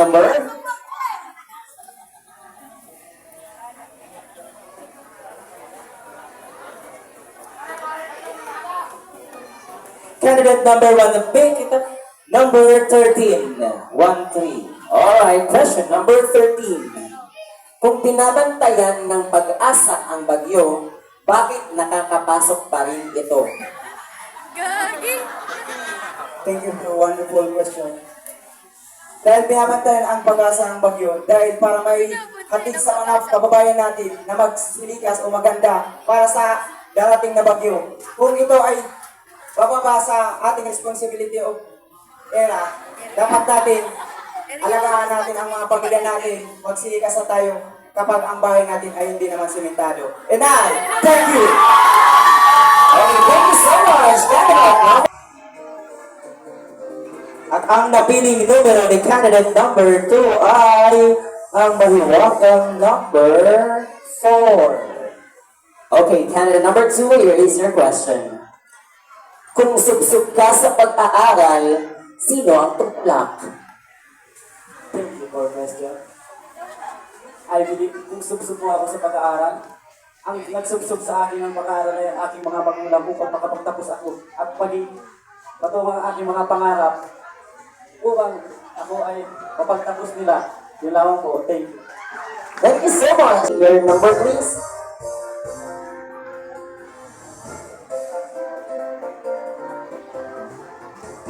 number? Candidate number one, pick it up. Number 13. 1-3. Alright, question number 13. Kung binabantayan ng pag-asa ang bagyo, bakit nakakapasok pa rin ito? Gagi! Thank you for a wonderful question. Dahil binabantayan ang pag-asa ng bagyo, dahil para may hatid sa mga kababayan natin na magsilikas o maganda para sa darating na bagyo. Kung ito ay bababa sa ating responsibility of era, dapat natin alagaan natin ang mga pamilya natin, magsilikas na tayo kapag ang bahay natin ay hindi naman simentado. And I, thank you! Okay, thank you so much. Candidate At ang napiling numero ni candidate number 2 ay ang mahiwagang number 4. Okay, candidate number 2, here is your question. Kung subsub ka sa pag-aaral, sino ang tuklak? Thank you for question. I believe kung subsub ako sa pag-aaral, ang nagsubsub sa akin ng pag-aaral ay aking mga magulang upang makapagtapos ako at paging patungo ang aking mga pangarap upang ako ay mapagtapos nila. Lamang po. Thank you. Thank you so much. Your number, please.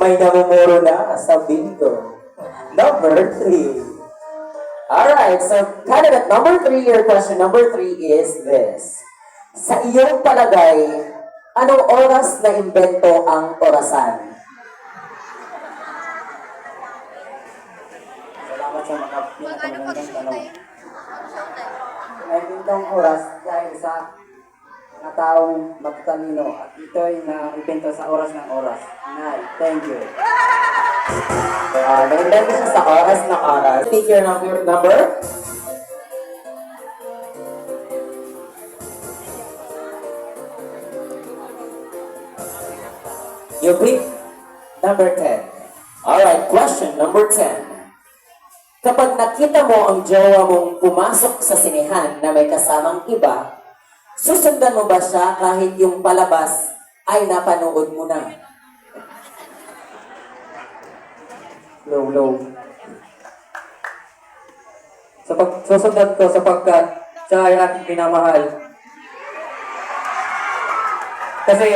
May namumuro na sa bingo. Number three. Alright, so candidate number three, your question number three is this. Sa iyong palagay, anong oras na imbento ang orasan? Salamat sa mga pinakamagandang tanong. May bintang oras dahil sa mga taong magtalino at ito ay na-ibento sa oras ng oras. Nay, thank you. Uh, nag-imbento siya sa oras na oras. Take your number. number. You pick number 10. Alright, question number 10. Kapag nakita mo ang jowa mong pumasok sa sinehan na may kasamang iba, susundan mo ba siya kahit yung palabas ay napanood mo na? Low, low. Sa pag susundan ko sapagkat siya ay aking pinamahal. Kasi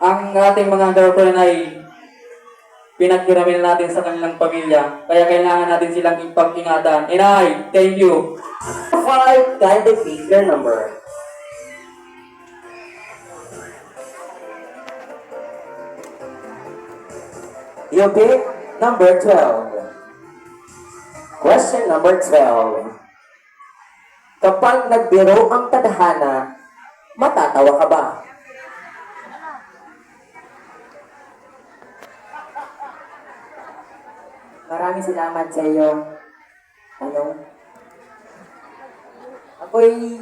ang ating mga girlfriend ay pinagkiramin natin sa kanilang pamilya. Kaya kailangan natin silang ipag-ingatan. Inay, thank you. Five, kind of pick your number. You pick number 12. Question number 12. Kapag nagbiro ang tadhana, matatawa ka ba? Maraming salamat sa iyo. Ano? Ako'y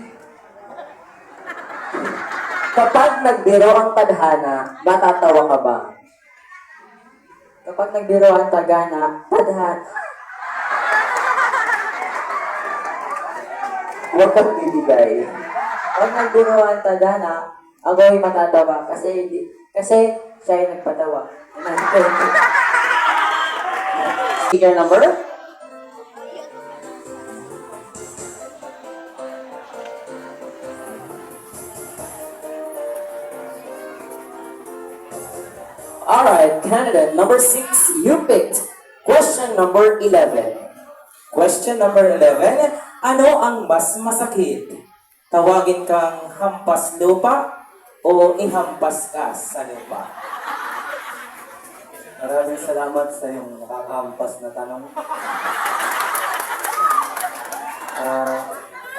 Kapag nagbiro ang tadhana, matatawa ka ba? kapag nagbiro ang tagana, tadhan, Huwag kang bibigay. Pag nagbiro ang tagana, ako'y matatawa kasi kasi siya ay nagpatawa. Pick your number. Alright, candidate number six, you picked. Question number 11. Question number 11. Ano ang mas masakit? Tawagin kang hampas lupa o ihampas ka sa lupa? Maraming salamat sa iyong nakakahampas na tanong. Ah,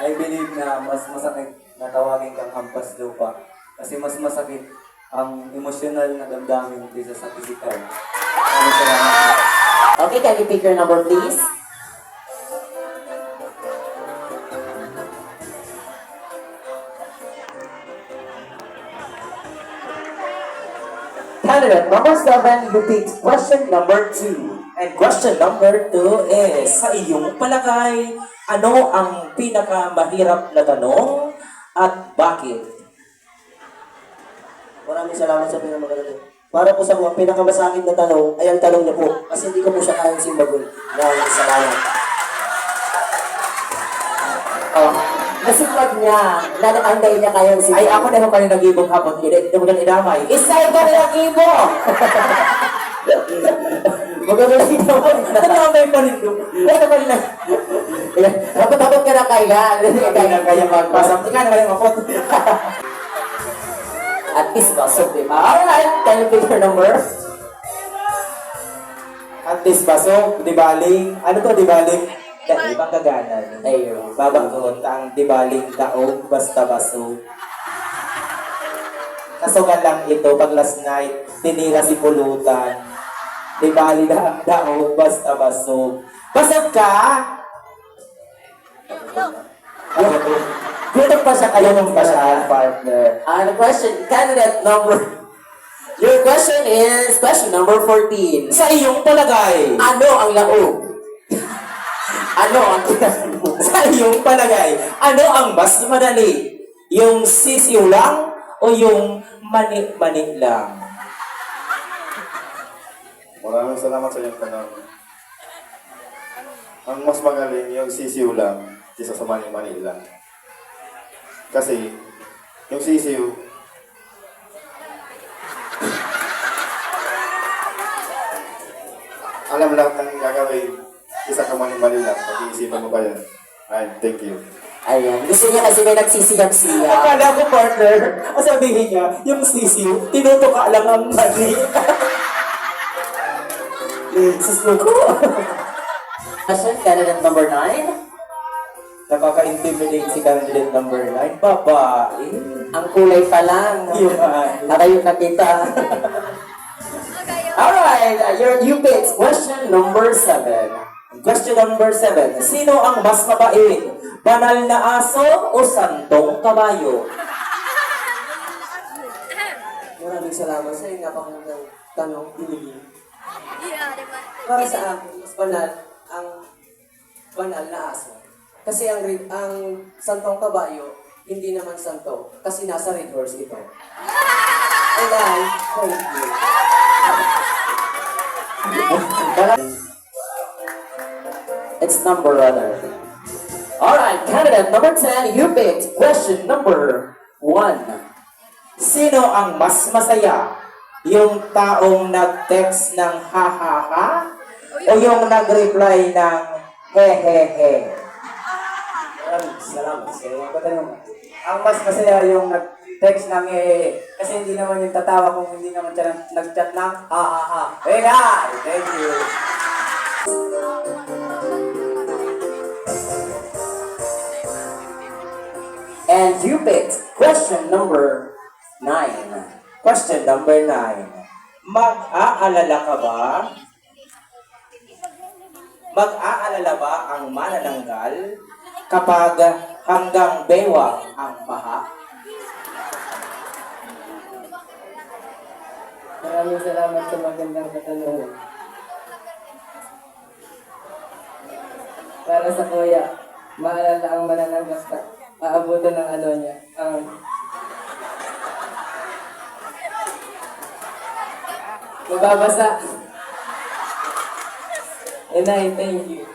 I believe na mas masakit na tawagin kang hampas lupa. Kasi mas masakit ang emosyonal na damdamin kaysa sa physical. Maraming salamat. Okay, can you pick your number please? Candidate number seven, you picked question number two. And question number two is, sa iyong palagay, ano ang pinakamahirap na tanong at bakit? Maraming salamat sa pinamaganda. Para po sa mga pinakamasakit na tanong, ay ang tanong niyo po. Kasi hindi ko po siya kayang simbagon. Maraming salamat. Oh, nasipag niya. Nanakantay niya kayong si Ay, ako na yung kanina nag-ibong hapon. Hindi, hindi mo nang idamay. Isay ka na ng ibo! Magagaling naman. Nadamay pa rin doon. Ba nila? Dapat-dapat ka na kaya. Hindi na kaya magpasang. Tingnan na yung akot. At least pasok, di ba? Alright, can you pick your number? At least baso, dibaling. Ano to, dibaling? Dahil ibang kaganan. Ayun. Babagot ang dibaling daog basta baso. Kasugan lang ito pag last night, tinira si pulutan. Dibali na ang daog basta baso. Basag ka! Gutom pa siya kayo Ganun pa siya, partner. Uh, the question, candidate number... Your question is question number 14. Sa iyong palagay, Ano ang laog? Ano ang kinakalog? sa iyong palagay, ano ang mas madali? Yung sisiw lang o yung mani-mani lang? Maraming salamat sa iyong tanong. Ang mas magaling yung sisiw lang kaysa sa mani-mani lang. Kasi yung sisiw, alam lahat ng gagawin kaysa ka mani-mani lang. Pag-iisipan mo pa yan. Ay, thank you. Ayan. Gusto niya kasi may nagsisiyag-siya. Akala ko, partner, ang sabihin niya, yung sisiw, tinutuka lang ang mani. Susunod ko. Question, candidate number 9. Nakaka-intimidate si candidate number 9. Babae. Ang kulay pa lang. Yung ay. Nakayo na kita. Magayo. Alright, uh, your you pick question number 7. Question number 7. Sino ang mas mabait? Banal na aso o santong kabayo? Maraming salamat sa iyong napakagandang tanong. Pinili. Yeah, di ba? Para sa akin, mas banal ang banal na aso. Kasi ang ang santong kabayo, hindi naman santo. Kasi nasa red horse ito. And I, thank you. It's number other. Alright, candidate number 10, you picked question number 1. Sino ang mas masaya? Yung taong nag-text ng ha ha ha? O yung nag-reply ng he he he? Maraming salamat sa katanungan. Ang mas masaya yung nag-text ng eh, kasi hindi naman yung tatawa kung hindi naman siya nag- nag-chat ng ha ha ha. Hey guys! Thank you. And you picked question number 9. Question number 9. Mag-aalala ka ba? Mag-aalala ba ang manananggal kapag hanggang bewang ang paha? Maraming salamat sa magandang katanungan. Para sa kuya, maalala ang manananggas ka. Aabutan ng ano niya. Ang... Mababasa. Inay, thank you.